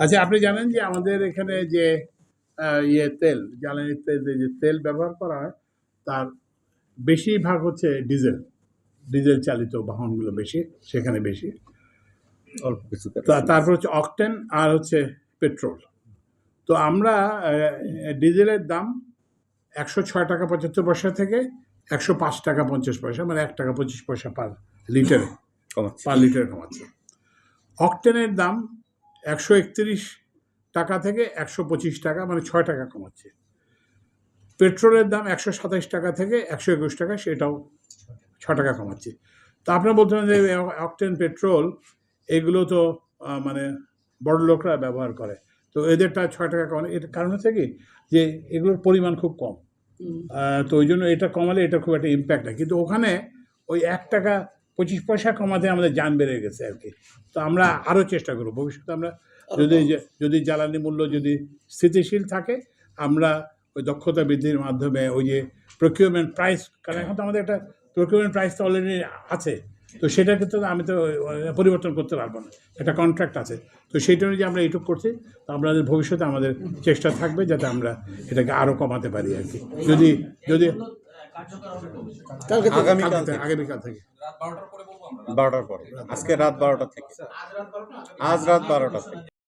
আচ্ছা আপনি জানেন যে আমাদের এখানে যে ইয়ে তেল জ্বালানি তেল যে তেল ব্যবহার করা হয় তার বেশিরভাগ হচ্ছে ডিজেল। ডিজেল চালিত বাহনগুলো বেশি সেখানে বেশি। অল্প কিছু তা- তারপর হচ্ছে অকটেন আর হচ্ছে পেট্রোল। তো আমরা ডিজেলের দাম একশো ছয় টাকা পঁচাত্তর পয়সা থেকে একশো পাঁচ টাকা পঞ্চাশ পয়সা মানে এক টাকা পঁচিশ পয়সা পার লিটারে। Per litre কমাচ্ছে। অকটেনের দাম একশো একত্রিশ টাকা থেকে একশো পঁচিশ টাকা মানে ছয় টাকা কমাচ্ছে। পেট্রোলের দাম একশো সাতাইশ টাকা থেকে একশো একুশ টাকা সেটাও ছ টাকা কমাচ্ছে। তা আপনার বলতে পারেন যে অকটেন পেট্রোল এগুলো তো মানে বড় লোকরা ব্যবহার করে। তো এদেরটা ছয় টাকা কমানো এর কারণ হচ্ছে কি? যে এগুলোর পরিমাণ খুব কম। তো ওই জন্য এটা কমালে এটা খুব একটা ইম্প্যাক্ট হয় কিন্তু ওখানে ওই এক টাকা পঁচিশ পয়সা কমাতে আমাদের যান বেড়ে গেছে আর কি। তো আমরা আরও চেষ্টা করব। ভবিষ্যতে আমরা যদি যদি জ্বালানি মূল্য যদি স্থিতিশীল থাকে আমরা ওই দক্ষতা বৃদ্ধির মাধ্যমে ওই যে প্রকিউরমেন্ট প্রাইস কারণ এখন তো আমাদের একটা প্রকিউরমেন্ট প্রাইস তো অলরেডি আছে। তো সেটা কিন্তু আমি তো পরিবর্তন করতে পারব না। একটা কন্ট্রাক্ট আছে। তো সেইটা অনুযায়ী আমরা এইটুকু করছি। তো আমাদের ভবিষ্যতে আমাদের চেষ্টা থাকবে যাতে আমরা এটাকে আরও কমাতে পারি আর কি। যদি যদি কালকে থেকে, থেকে। আগামীকাল থেকে। বারোটার পরে আজকে রাত বারোটা থেকে। আজ রাত বারোটা থেকে।